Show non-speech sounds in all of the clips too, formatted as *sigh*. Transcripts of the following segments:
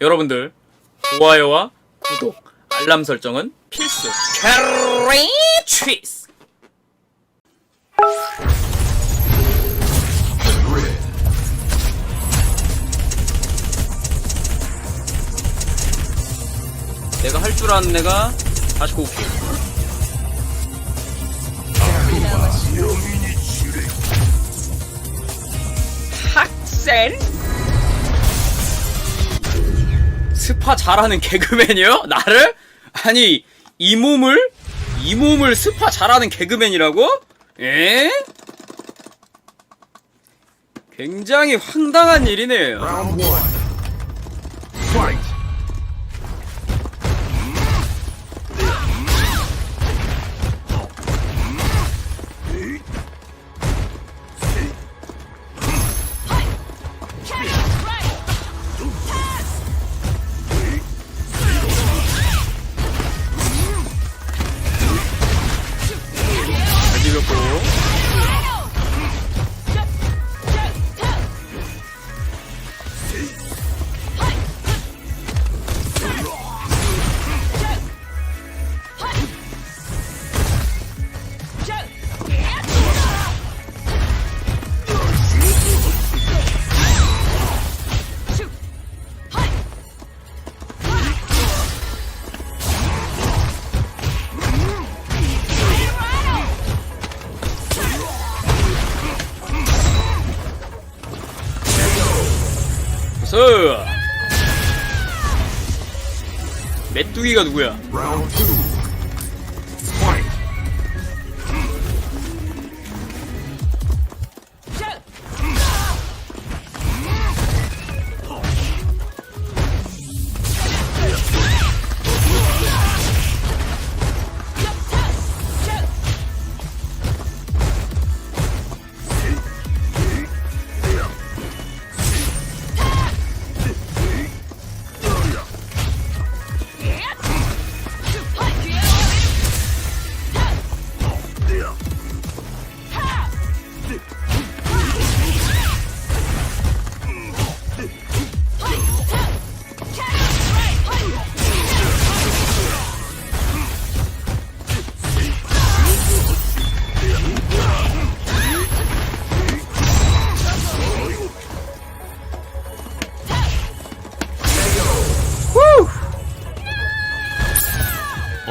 여러분들 좋아요와 구독, 알람 설정은 필수. 캐리 취스. 내가 할 줄 아는 애가 다시 고올게 학생? 스파 잘하는 개그맨이요? *laughs* 나를? 아니 이 몸을 이 몸을 스파 잘하는 개그맨이라고? 에? 굉장히 황당한 일이네요. 누구야?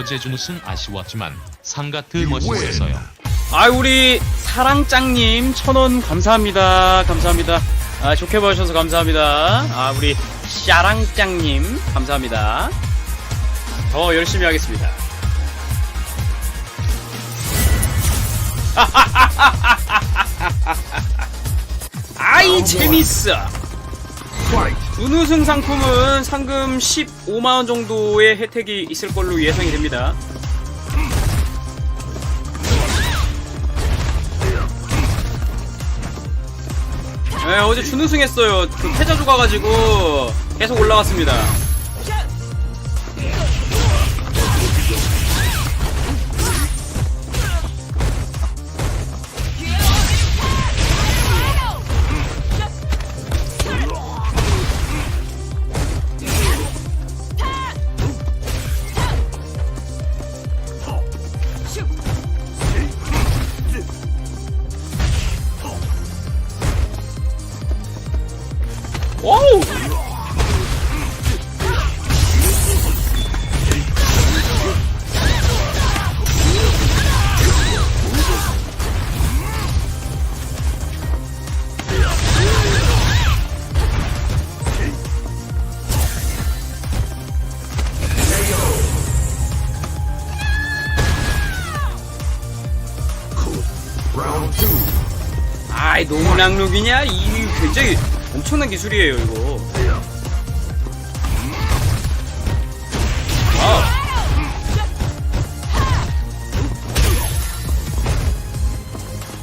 어제 준우승 아쉬웠지만 상가트 멋있었어요. 아 우리 사랑짱님 천원 감사합니다. 감사합니다. 아 좋게 봐주셔서 감사합니다. 아 우리 샤랑짱님 감사합니다. 더 열심히 하겠습니다. *laughs* 아이 재밌어. Fight. 준우승 상품은 상금 15만원 정도의 혜택이 있을 걸로 예상이 됩니다 네, 어제 준우승 했어요. 그 패자조 가가지고 계속 올라갔습니다. 농락룩이냐? 이 굉장히 엄청난 기술이에요, 이거. 와우.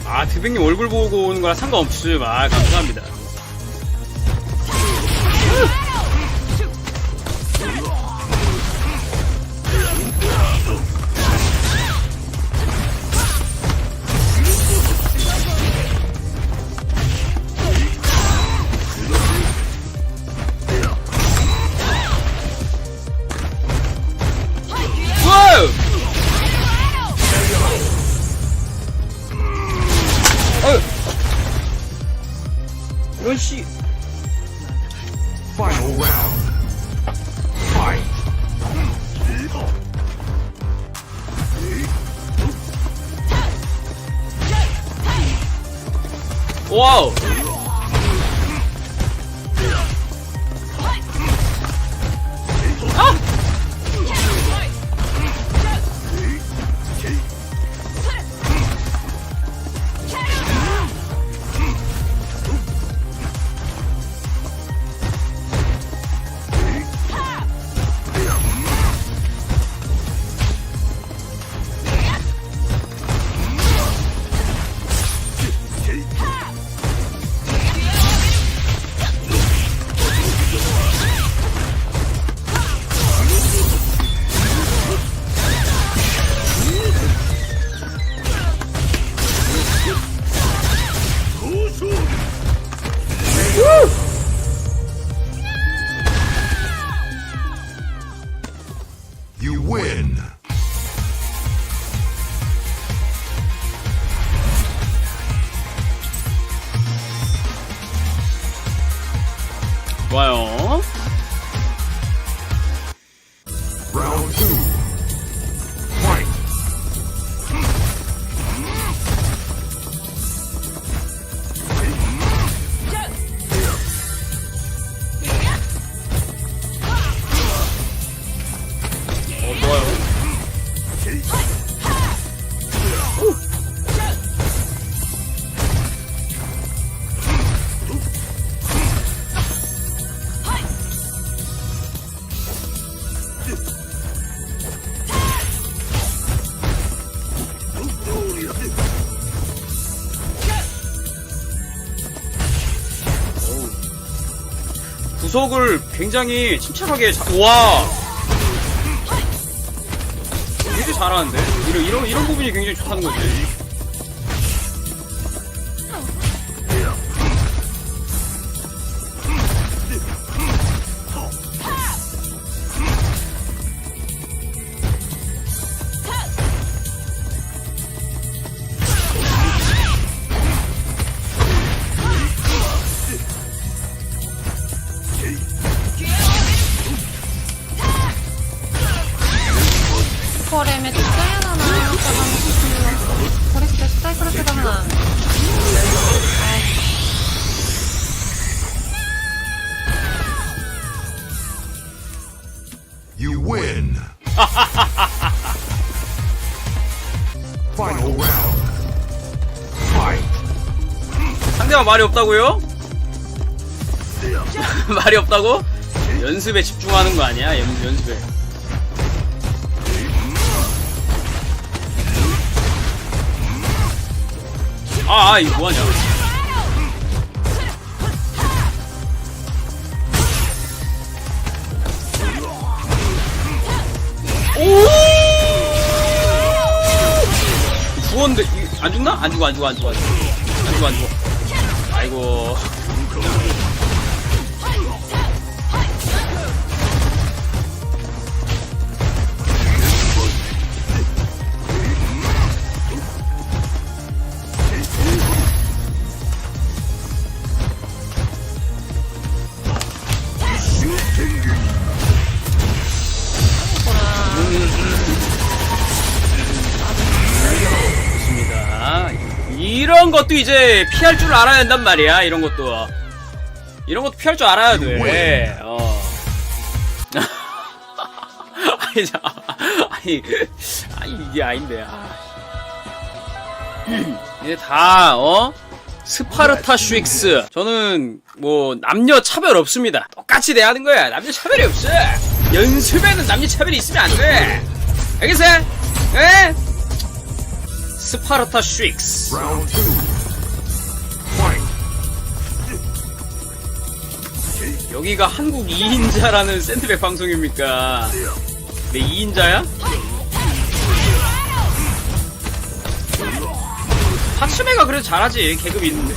아, 드백님 얼굴 보고 오는 거랑 상관없음. 아, 감사합니다. 구석을 굉장히 침착하게 자... 와 되게 잘하는데 이런 이런 이런 부분이 굉장히 좋다는 거지. 상대방 말이 없다고요? *laughs* 말이 없다고? 연습에 집중하는 거 아니야? 연, 연습에. 아, 아 이거 뭐하냐? 오! 죽었는데 이- 안 죽나? 안 죽어 안 죽어 안 죽어 안 죽어 안 죽어 이런 것도 이제 피할 줄 알아야 한단 말이야. 이런 것도. 이런 것도 피할 줄 알아야 돼. 어. *laughs* 아니, 자, 아니, 아니, 이게 아닌데. 아. *clears throat* 이제 다, 어? 스파르타 슈익스. 저는 뭐 남녀 차별 없습니다. 똑같이 돼야 하는 거야. 남녀 차별이 없어. 연습에는 남녀 차별이 있으면 안 돼. 알겠어요? 에? 스파르타 슈익스. 여기가 한국 2인자라는 샌드백 방송입니까? 내 2인자야? 하츠메가 그래도 잘하지 계급 있는데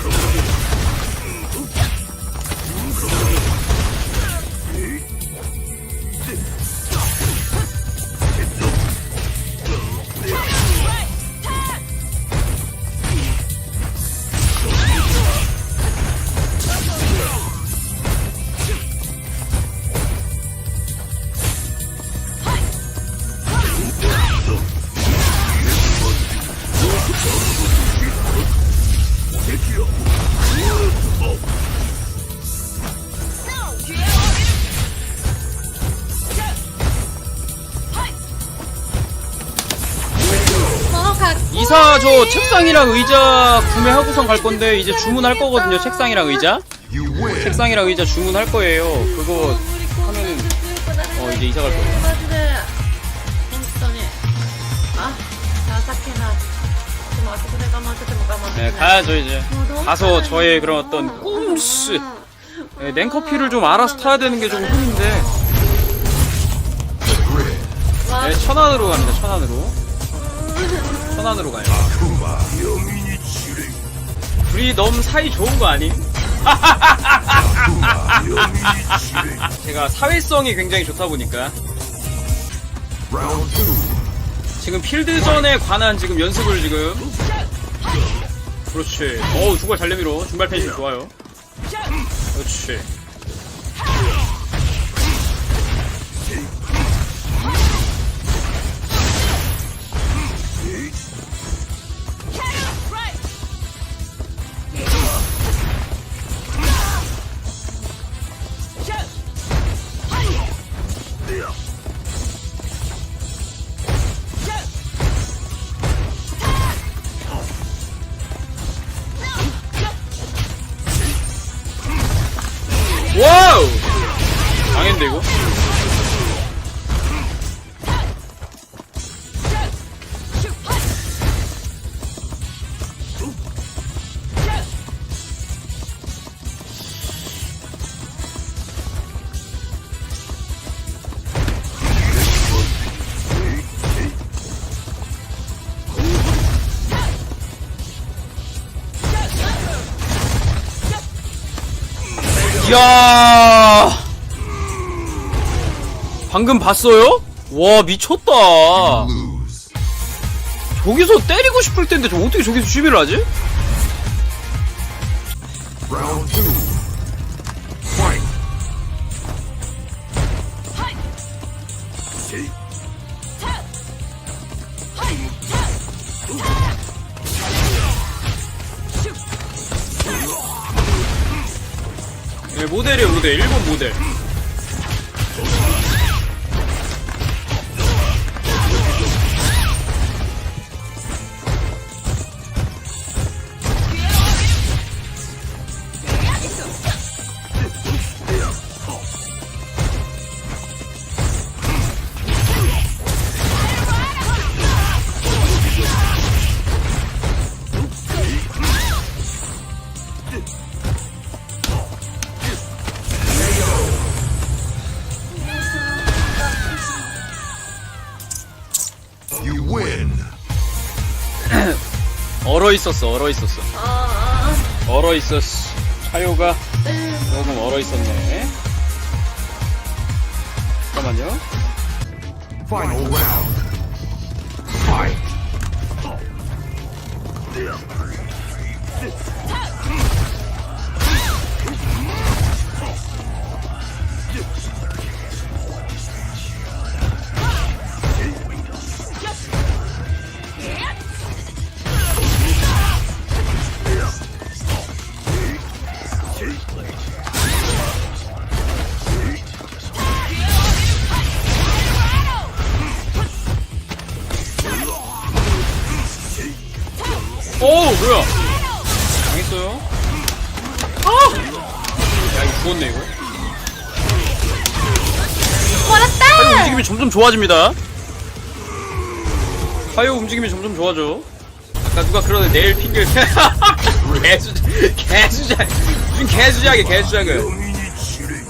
책상이랑 의자 구매하고선 갈 건데 이제 주문할 거거든요. 책상이랑 의자. 책상이랑 의자 주문할 거예요. 그거 하면은 어 이제 이사 갈 거예요. 네, 가야죠 이제. 가서 저의 그런 어떤 꿈스 네, 냉커피를 좀 알아서 타야 되는 게 좀 힘든데. 네, 천안으로 갑니다. 천안으로. 천안으로 가요. 둘이 너무 사이 좋은 거 아님? *laughs* 제가 사회성이 굉장히 좋다 보니까. 지금 필드전에 관한 지금 연습을 지금 그렇지 어우 중발 잘 내밀어 중발 펜싱 좋아요 그렇지 방금 봤어요? 와 미쳤다. 저기서 때리고 싶을 텐데 저 어떻게 저기서 수비를 하지? Round two. Fight. 예, 모델이에요 모델 일본 모델 *coughs* 얼어 있었어 얼어 있었어. 아, 얼어 있었어. 차요가 조금 얼어 있었네. 잠깐만요. Final round. Fight. 움직임이 점점 좋아집니다. 화요 움직임이 점점 좋아져. 아까 누가 그러네 내일 핑계. *laughs* 개수 개수작. 무슨 Yomini chire.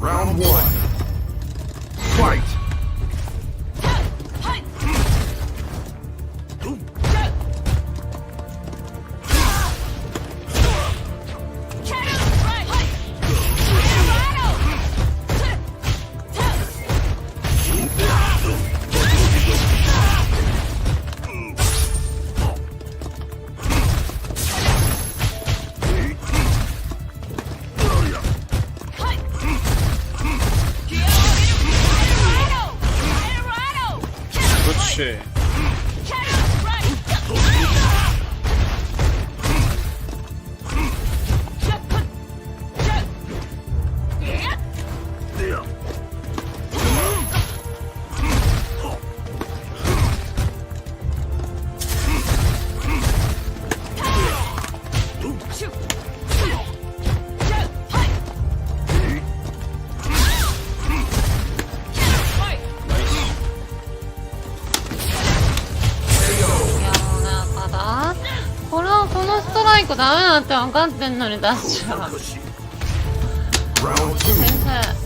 Round one. ダメだって分かってんのに出しちゃう先生。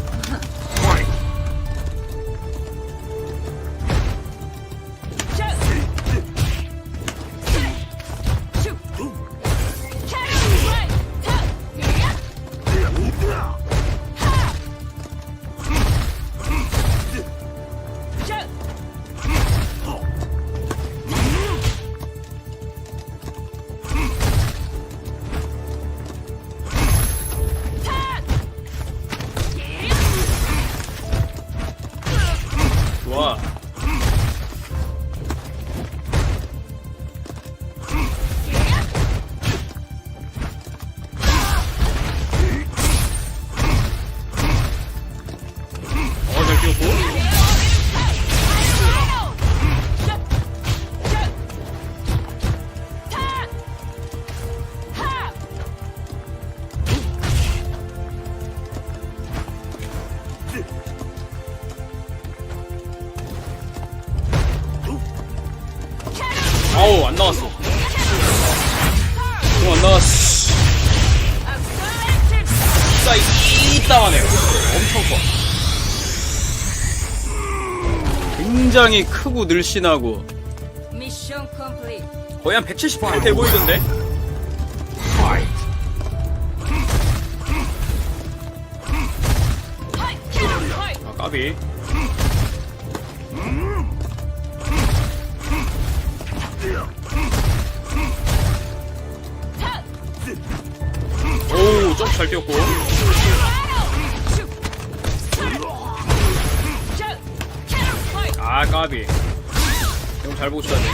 굉장히 크고 늘씬하고. 거의 한 178돼 보이던데? 아, 까비. 오, 점잘 뛰었고. 아, 까비. 이거 잘 보고 쳐야 돼.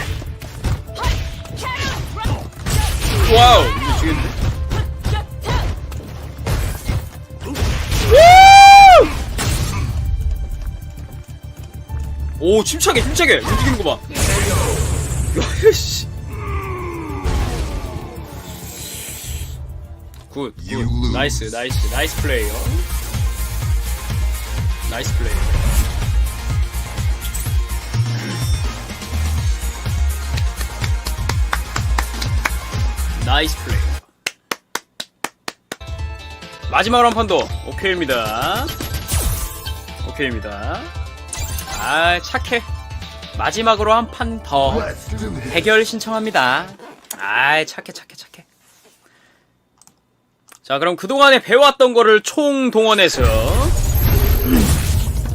와우, 지겠는데? 오, 침착해, 침착해. 움직이는 거 봐. 야, 씨. 굿, 굿. 나이스, 나이스, 나이스 플레이어. 나이스 플레이. 나이스 플레이. 마지막으로 한 판 더. 오케이입니다. 오케이입니다. 아, 착해. 마지막으로 한 판 더. 해결 신청합니다. 아이, 착해, 착해, 착해. 자, 그럼 그동안에 배웠던 거를 총 동원해서.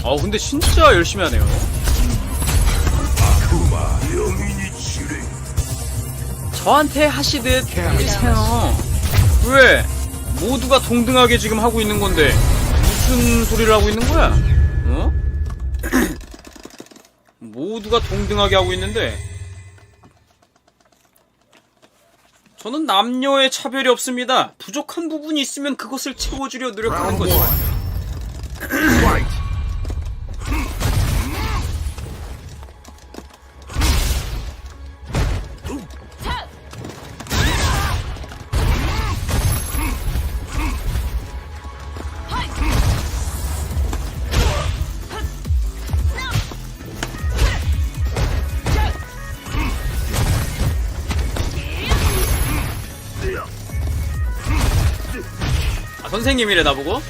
어, 근데 진짜 열심히 하네요. 저한테 하시듯 해주세요. 왜? 모두가 동등하게 지금 하고 있는 건데, 무슨 소리를 하고 있는 거야? 어? *clears throat* 모두가 동등하게 하고 있는데, 저는 남녀의 차별이 없습니다. 부족한 부분이 있으면 그것을 채워주려 노력하는 거죠. *clears throat* 선생님이래, 나보고?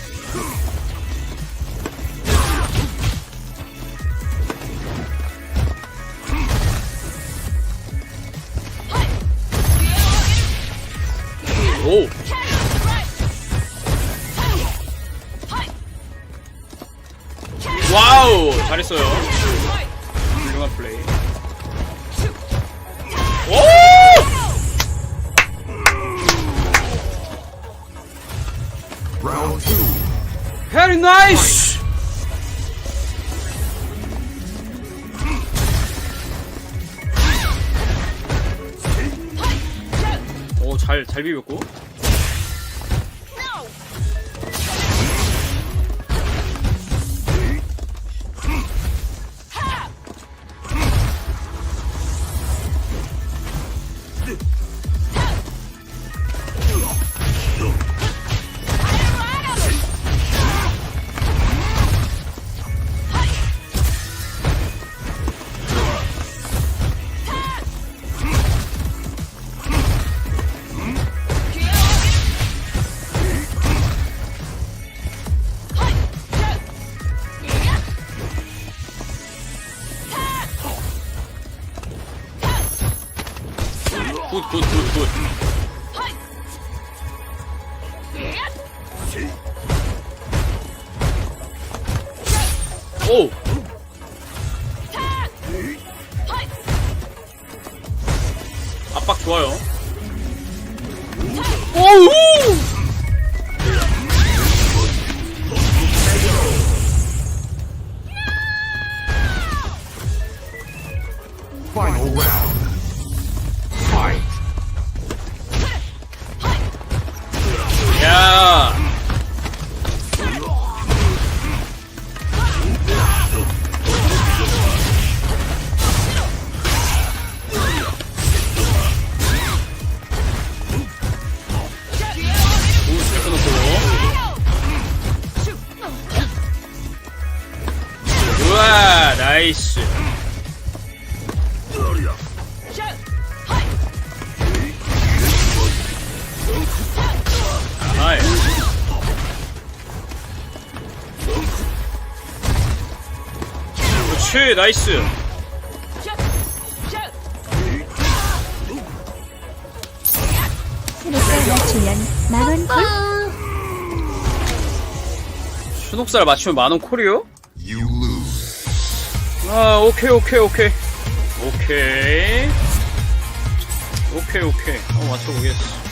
오! 와우! 잘했어요. 훌륭한 플레이. Very nice! 오, 잘, 잘 비볐고. 그렇지, 나이스. 스무살 맞추면 만원 콜? 순옥살 맞추면 만원 콜이요? You lose. 아, 오케이, 오케이, 오케이. 오케이. 오케이, 오케이. 한번 맞춰보겠어.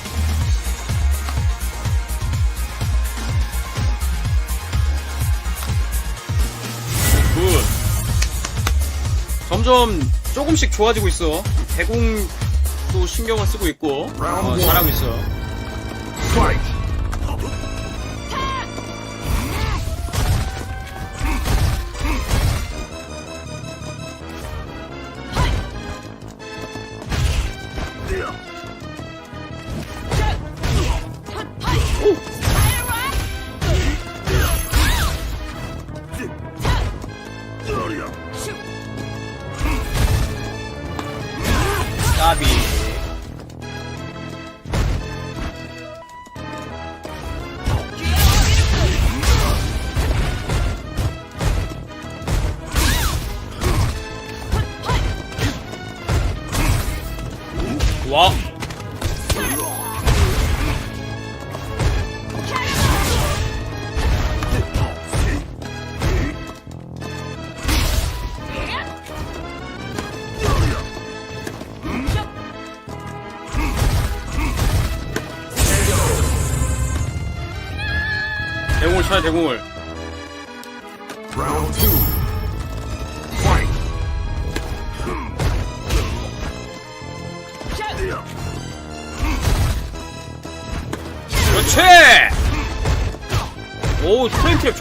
점점 조금씩 좋아지고 있어. 대공도 신경을 쓰고 있고. 어, 잘하고 있어. 와. 대공을 쳐야 대공을.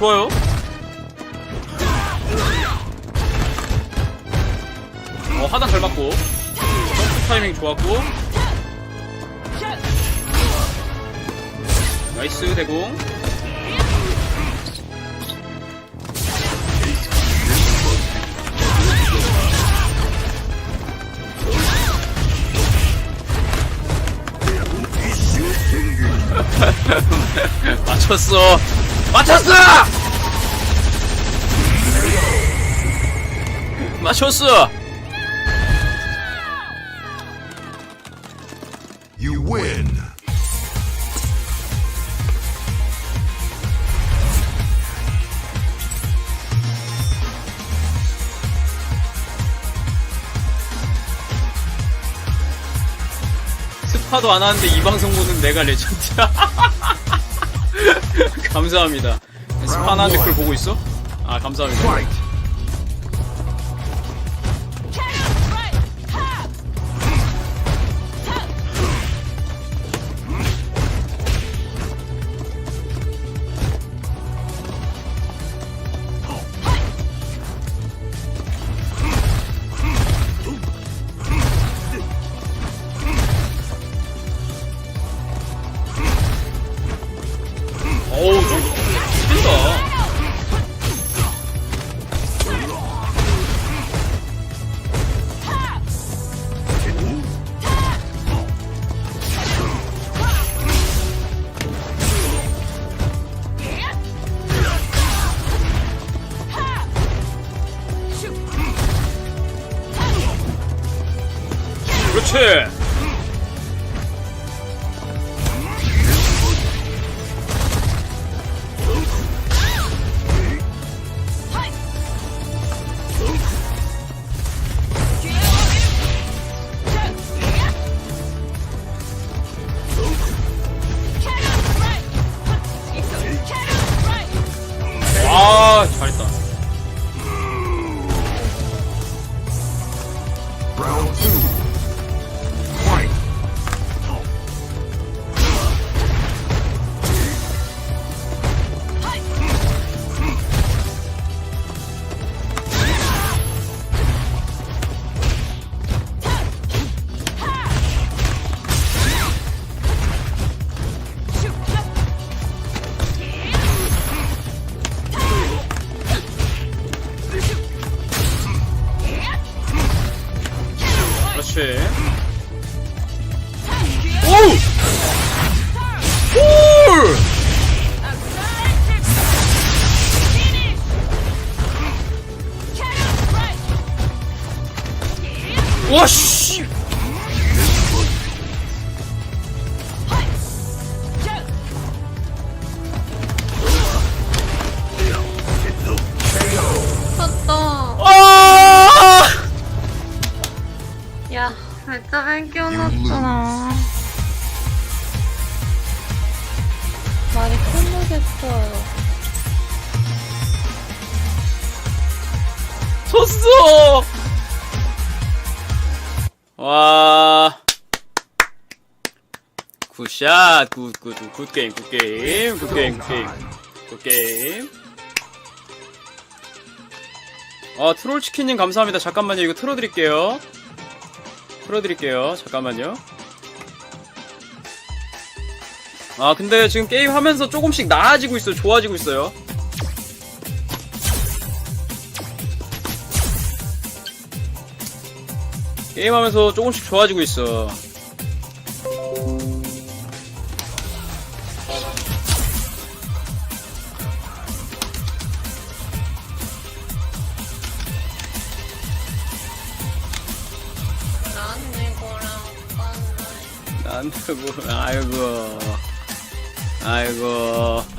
좋아요. 어, 하단 잘 맞고. 점프 타이밍 좋았고. 나이스, 대공. *laughs* 맞췄어! 맞췄어! 맞췄어! You win. 스파도 안 하는데 이 방송 보는 내가 레전드야. *laughs* 감사합니다. 스파 안 하는데 그걸 보고 있어? 아, 감사합니다. 와, 굿샷, 굿, 굿, 굿, 굿 게임, 굿 게임, 굿 게임, 굿 게임, 굿 게임. 아, 트롤치킨님 감사합니다. 잠깐만요. 이거 틀어드릴게요. 틀어드릴게요. 잠깐만요. 아, 근데 지금 게임 하면서 조금씩 나아지고 있어요. 좋아지고 있어요. 게임하면서 조금씩 좋아지고 있어.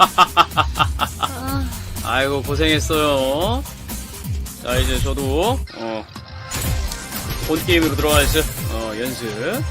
아이고. *laughs* 아이고, 고생했어요. 자, 이제 저도, 어, 본 게임으로 들어가야죠. 어, 연습.